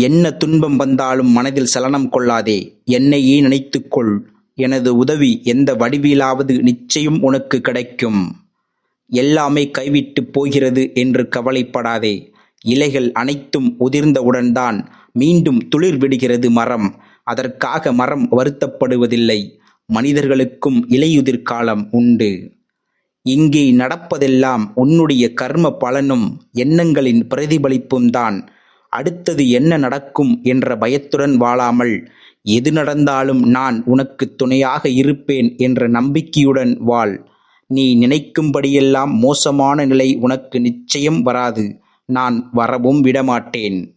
என்ன துன்பம் வந்தாலும் மனதில் சலனம் கொள்ளாதே. என்னையே நினைத்துக்கொள். எனது உதவி எந்த வடிவிலாவது நிச்சயம் உனக்கு கிடைக்கும். எல்லாமே கைவிட்டு போகிறது என்று கவலைப்படாதே. இலைகள் அனைத்தும் உதிர்ந்தவுடன்தான் மீண்டும் துளிர் விடுகிறது மரம். அதற்காக மரம் வருத்தப்படுவதில்லை. மனிதர்களுக்கும் இலையுதிர் காலம் உண்டு. இங்கே நடப்பதெல்லாம் உன்னுடைய கர்ம பலனும் எண்ணங்களின் பிரதிபலிப்பும் தான். அடுத்தது என்ன நடக்கும் என்ற பயத்துடன் வாழாமல் எது நடந்தாலும் நான் உனக்கு துணையாக இருப்பேன் என்ற நம்பிக்கையுடன் வாழ். நீ நினைக்கும்படியெல்லாம் மோசமான நிலை உனக்கு நிச்சயம் வராது. நான் வரவும் விடமாட்டேன்.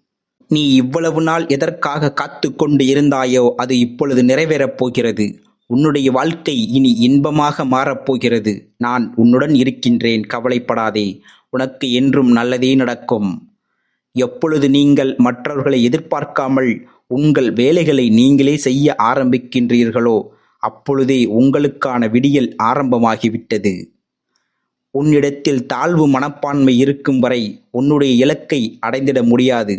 நீ இவ்வளவு நாள் எதற்காக காத்து கொண்டு இருந்தாயோ அது இப்பொழுது நிறைவேறப் போகிறது. உன்னுடைய வாழ்க்கை இனி இன்பமாக மாறப்போகிறது நான் உன்னுடன் இருக்கின்றேன் கவலைப்படாதே. உனக்கு என்றும் நல்லதே நடக்கும். எப்பொழுது நீங்கள் மற்றவர்களை எதிர்பார்க்காமல் உங்கள் வேலைகளை நீங்களே செய்ய ஆரம்பிக்கின்றீர்களோ அப்பொழுதே உங்களுக்கான விடியல் ஆரம்பமாகிவிட்டது. உன்னிடத்தில் தாழ்வு மனப்பான்மை இருக்கும் வரை உன்னுடைய இலக்கை அடைந்திட முடியாது.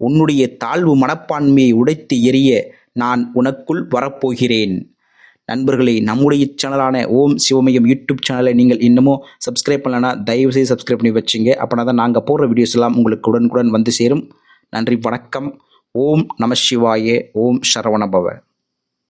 உன்னுடைய தாழ்வு மனப்பான்மையை உடைத்து எறிய நான் உனக்குள் வரப்போகிறேன். நண்பர்களே நம்முடைய சேனலான ஓம் சிவமயம் யூடியூப் சேனலை நீங்கள் இன்னமும் சப்ஸ்கிரைப் பண்ணலன்னா தயவு செய்து சப்ஸ்கிரைப் பண்ணி வச்சுங்க. அப்படின்னா தான் நாங்கள் போடுற வீடியோஸ் எல்லாம் உங்களுக்கு உடனுக்குடன் வந்து சேரும். நன்றி வணக்கம். ஓம் நம சிவாயே ஓம் சரவணபவ